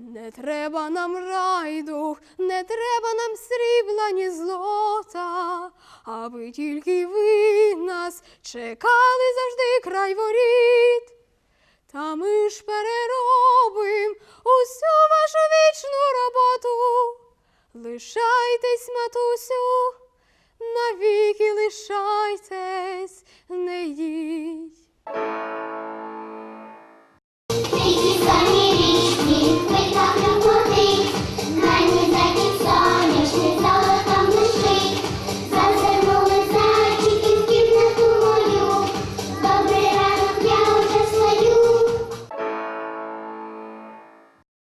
Не треба нам райдух, не треба нам срібла, ні злота, аби тільки ви нас чекали завжди край воріт. Та ми ж переробим усю вашу вічну роботу. Лишайтесь, матусю, навіки лишайтесь, не їдь.